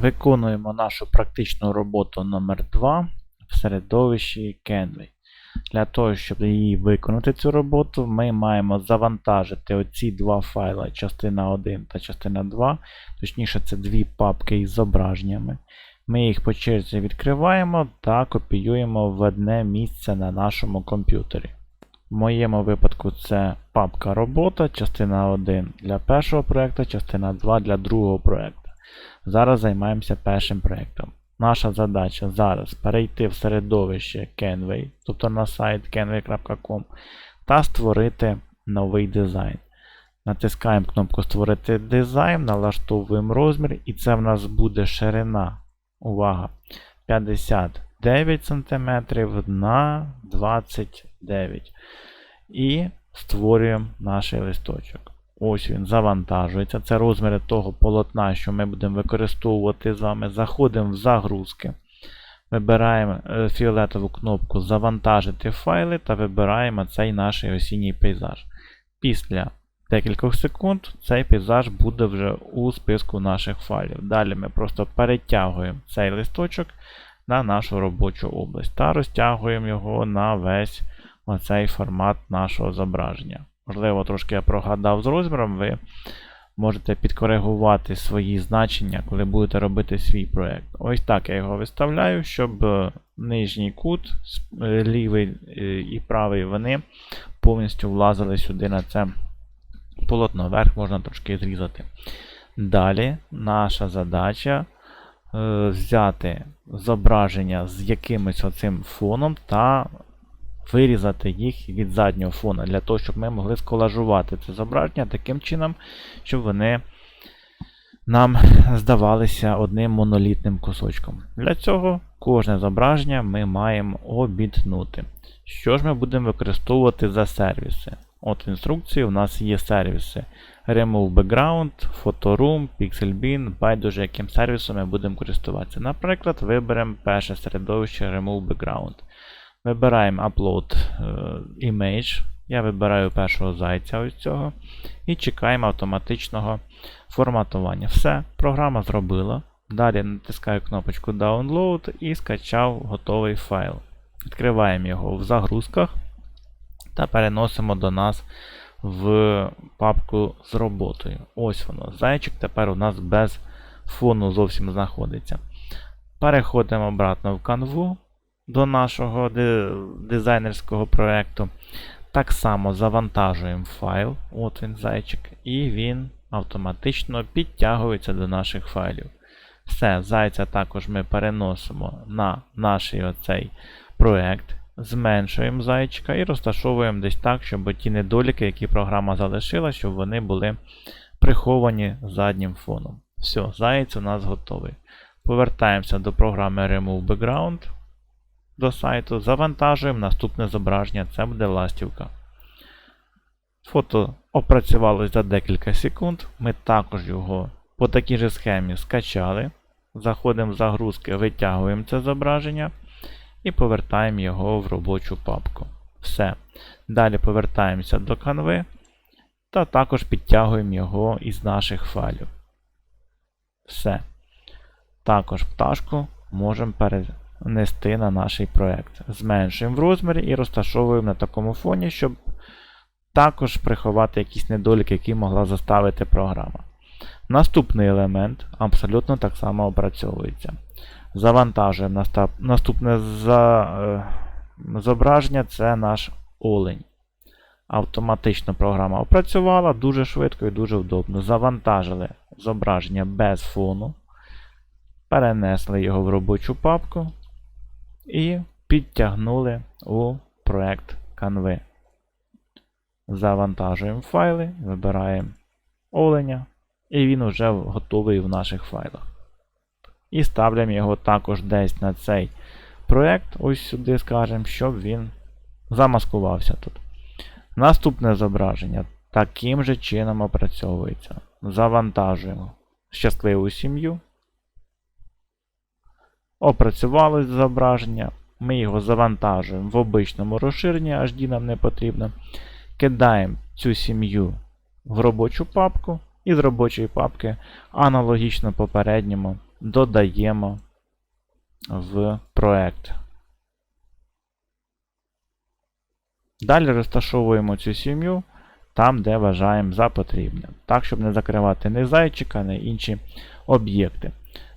Виконуємо нашу практичну роботу номер 2 в середовищі Canvas. Для того, щоб її виконати цю роботу, ми маємо завантажити оці два файли, частина 1 та частина 2. Точніше, це дві папки із зображеннями. Ми їх по черзі відкриваємо та копіюємо в одне місце на нашому комп'ютері. В моєму випадку це папка робота, частина 1 для першого проєкту, частина 2 для другого проєкту. Зараз займаємося першим проєктом. Наша задача зараз перейти в середовище Canvas, тобто на сайт canvas.com, та створити новий дизайн. Натискаємо кнопку Створити дизайн, налаштовуємо розмір, і це в нас буде ширина. Увага! 59 см на 29 І створюємо наш листочок. Ось він завантажується. Це розміри того полотна, що ми будемо використовувати з вами. Заходимо в загрузки. Вибираємо е, фіолетову кнопку Завантажити файли та вибираємо цей наш осінній пейзаж. Після декількох секунд цей пейзаж буде вже у списку наших файлів. Далі ми просто перетягуємо цей листочок на нашу робочу область та розтягуємо його на весь оцей формат нашого зображення. Можливо, трошки я прогадав з розміром, ви можете підкоригувати свої значення, коли будете робити свій проєкт. Ось так я його виставляю, щоб е, нижній кут, е, лівий е, і правий, вони повністю влазили сюди на це полотно. Верх можна трошки зрізати. Далі наша задача взяти зображення з якимось оцим фоном та вирізати їх від заднього фону, для того, щоб ми могли сколажувати це зображення таким чином, щоб вони нам здавалися одним монолітним кусочком. Для цього кожне зображення ми маємо обітнути. Що ж ми будемо використовувати за сервіси? От в інструкції у нас є сервіси Remove Background, Photoroom, Pixelbin, байдуже яким сервісом ми будемо користуватися. Наприклад, виберемо перше середовище Remove Background. Вибираємо Upload е, Image. Я вибираю першого зайця ось цього. І чекаємо автоматичного форматування. Все, програма зробила. Далі натискаю кнопочку Download і скачав готовий файл. Відкриваємо його в загрузках та переносимо до нас в папку з роботою. Ось воно. Зайчик тепер у нас без фону зовсім знаходиться. Переходимо обратно в канву до нашого дизайнерського проєкту. Так само завантажуємо файл, от він зайчик, і він автоматично підтягується до наших файлів. Все, зайця також ми переносимо на наш оцей проєкт, зменшуємо зайчика і розташовуємо десь так, щоб ті недоліки, які програма залишила, щоб вони були приховані заднім фоном. Все, заєць у нас готовий. Повертаємося до програми Remove Background до сайту, завантажуємо наступне зображення, це буде ластівка. Фото опрацювалось за декілька секунд. Ми також його по такій же схемі скачали. Заходимо в загрузки, витягуємо це зображення і повертаємо його в робочу папку. Все. Далі повертаємося до канви та також підтягуємо його із наших файлів. Все. Також пташку можемо перенести на наш проєкт. Зменшуємо в розмірі і розташовуємо на такому фоні, щоб також приховати якісь недоліки, які могла заставити програма. Наступний елемент абсолютно так само опрацьовується. Завантажуємо наступне за, е, зображення це наш олень. Автоматично програма опрацювала дуже швидко і дуже удобно. Завантажили зображення без фону, перенесли його в робочу папку і підтягнули у проект Canva. Завантажуємо файли, вибираємо оленя, і він вже готовий в наших файлах. І ставляємо його також десь на цей проект, ось сюди, скажемо, щоб він замаскувався тут. Наступне зображення таким же чином опрацьовується. Завантажуємо щасливу сім'ю. Опрацювалось зображення. Ми його завантажуємо в обичному розширенні, HD нам не потрібно. Кидаємо цю сім'ю в робочу папку. І з робочої папки аналогічно попередньому додаємо в проект. Далі розташовуємо цю сім'ю там, де вважаємо за потрібне. Так, щоб не закривати ні зайчика, ні інші об'єкти.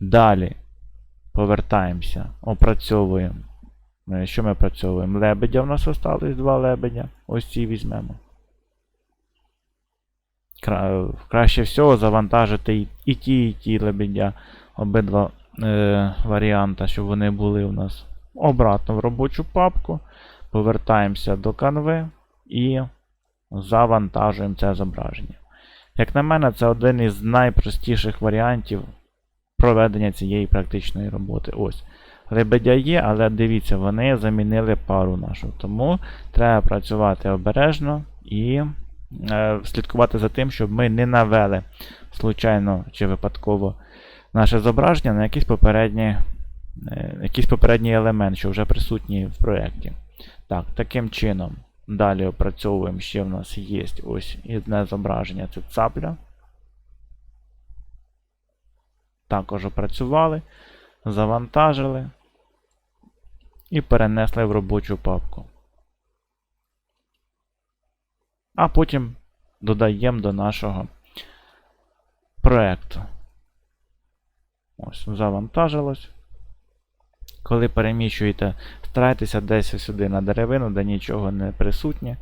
Далі повертаємося, опрацьовуємо. Е, Що ми опрацьовуємо? Лебедя у нас осталось два лебедя. Ось ці візьмемо. Кра- Краще всього завантажити і ті, і ті лебедя, обидва е, варіанти, щоб вони були у нас обратно в робочу папку. Повертаємося до канви і завантажуємо це зображення. Як на мене, це один із найпростіших варіантів проведення цієї практичної роботи. Ось. Лебедя є, але дивіться, вони замінили пару нашу. Тому треба працювати обережно і е, слідкувати за тим, щоб ми не навели случайно чи випадково наше зображення на якийсь попередній, е, якийсь попередній елемент, що вже присутній в проєкті. Так, таким чином. Далі опрацьовуємо, ще в нас є ось одне зображення, це цапля. Також опрацювали, завантажили і перенесли в робочу папку. А потім додаємо до нашого проекту. Ось, завантажилось. Коли переміщуєте, старайтеся десь сюди на деревину, де нічого не присутнє.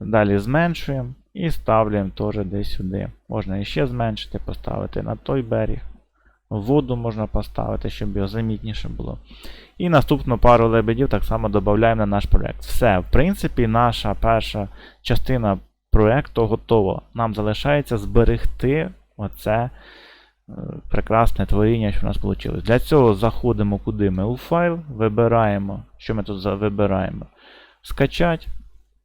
Далі зменшуємо і ставлюємо теж десь сюди. Можна іще зменшити, поставити на той берег. Воду можна поставити, щоб його замітніше було. І наступну пару лебедів так само додаємо на наш проект. Все, в принципі, наша перша частина проекту готова. Нам залишається зберегти оце е, прекрасне творіння, що в нас вийшло. Для цього заходимо куди ми у файл, вибираємо, що ми тут вибираємо. Скачать.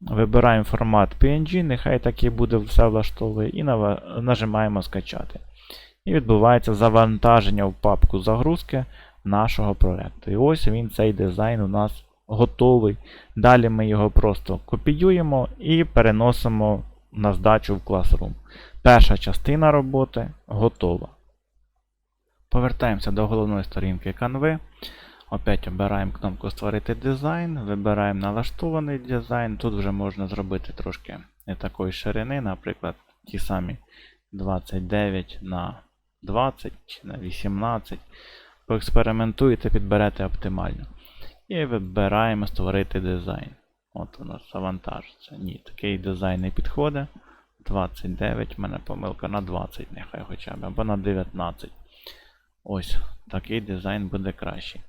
Вибираємо формат PNG, нехай так і буде все влаштовує, і нажимаємо скачати. І відбувається завантаження в папку загрузки нашого проекту. І ось він, цей дизайн у нас готовий. Далі ми його просто копіюємо і переносимо на здачу в Classroom. Перша частина роботи готова. Повертаємося до головної сторінки Canva. Опять обираємо кнопку Створити дизайн, вибираємо налаштований дизайн. Тут вже можна зробити трошки не такої ширини, наприклад, ті самі 29 на 20 на 18. Поекспериментуєте, підберете оптимально. І вибираємо створити дизайн. От у нас завантажиться. Ні, такий дизайн не підходить. 29, в мене помилка на 20, нехай хоча б, або на 19. Ось, такий дизайн буде кращий.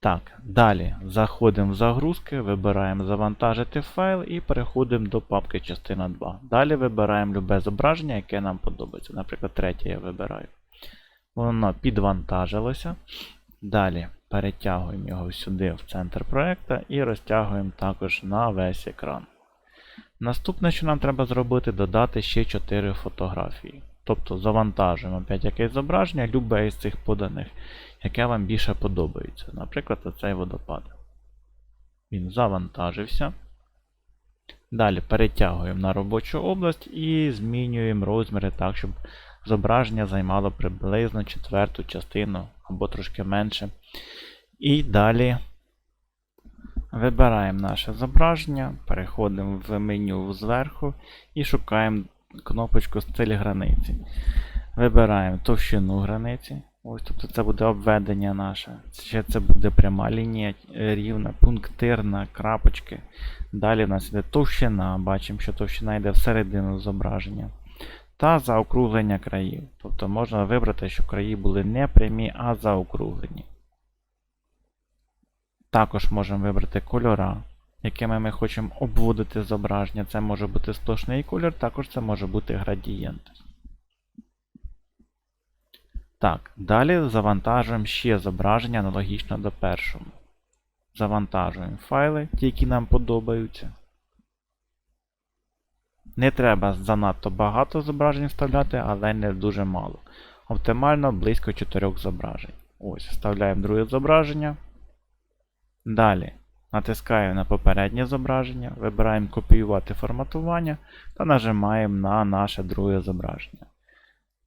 Так, далі заходимо в загрузки, вибираємо завантажити файл і переходимо до папки частина 2. Далі вибираємо любе зображення, яке нам подобається. Наприклад, третє я вибираю. Воно підвантажилося. Далі перетягуємо його сюди в центр проекту і розтягуємо також на весь екран. Наступне, що нам треба зробити, додати ще 4 фотографії. Тобто завантажуємо опять якесь зображення, любе із цих поданих, яке вам більше подобається. Наприклад, оцей водопад. Він завантажився. Далі перетягуємо на робочу область і змінюємо розміри так, щоб зображення займало приблизно четверту частину або трошки менше. І далі вибираємо наше зображення, переходимо в меню зверху і шукаємо кнопочку стиль границі. Вибираємо товщину границі. Ось, тобто це буде обведення наше. Ще це буде пряма лінія рівна, пунктирна, крапочки. Далі в нас йде товщина. Бачимо, що товщина йде всередину зображення. Та заокруглення країв. Тобто можна вибрати, щоб краї були не прямі, а заокруглені. Також можемо вибрати кольора, якими ми хочемо обводити зображення. Це може бути сплошний колір, також це може бути градієнт. Так, далі завантажуємо ще зображення аналогічно до першого. Завантажуємо файли, ті, які нам подобаються. Не треба занадто багато зображень вставляти, але не дуже мало. Оптимально близько 4 зображень. Ось, вставляємо друге зображення. Далі натискаємо на попереднє зображення, вибираємо копіювати форматування та нажимаємо на наше друге зображення.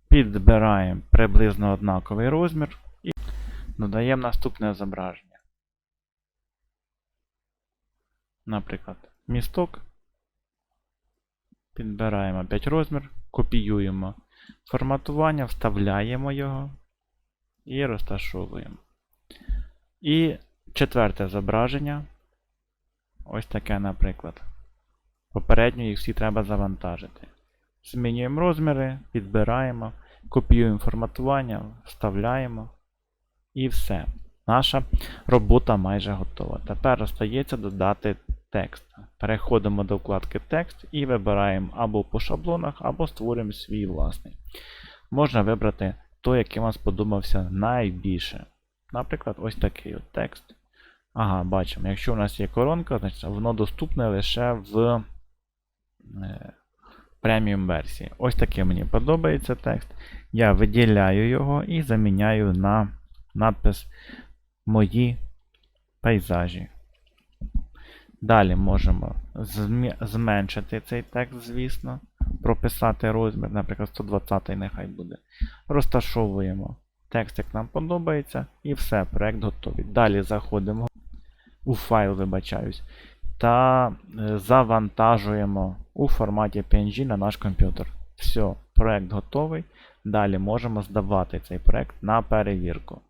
Підбираємо приблизно однаковий розмір і Додаємо наступне зображення. Наприклад, місток. Підбираємо 5 розмір, копіюємо форматування, вставляємо його і розташовуємо. І четверте зображення. Ось таке, наприклад. Попередньо їх всі треба завантажити. Змінюємо розміри, підбираємо, копіюємо форматування, вставляємо. І все. Наша робота майже готова. Тепер остається додати текст. Переходимо до вкладки текст і вибираємо або по шаблонах, або створюємо свій власний. Можна вибрати той, який вам сподобався найбільше. Наприклад, ось такий от текст. Ага, бачимо. Якщо у нас є коронка, значить воно доступне лише в е, преміум версії. Ось такий мені подобається текст. Я виділяю його і заміняю на надпис Мої пейзажі. Далі можемо зменшити цей текст, звісно. Прописати розмір, наприклад, 120 нехай буде. Розташовуємо текст, як нам подобається, і все, проект готовий. Далі заходимо у файл, вибачаюсь, та е, завантажуємо у форматі PNG на наш комп'ютер. Все, проект готовий. Далі можемо здавати цей проект на перевірку.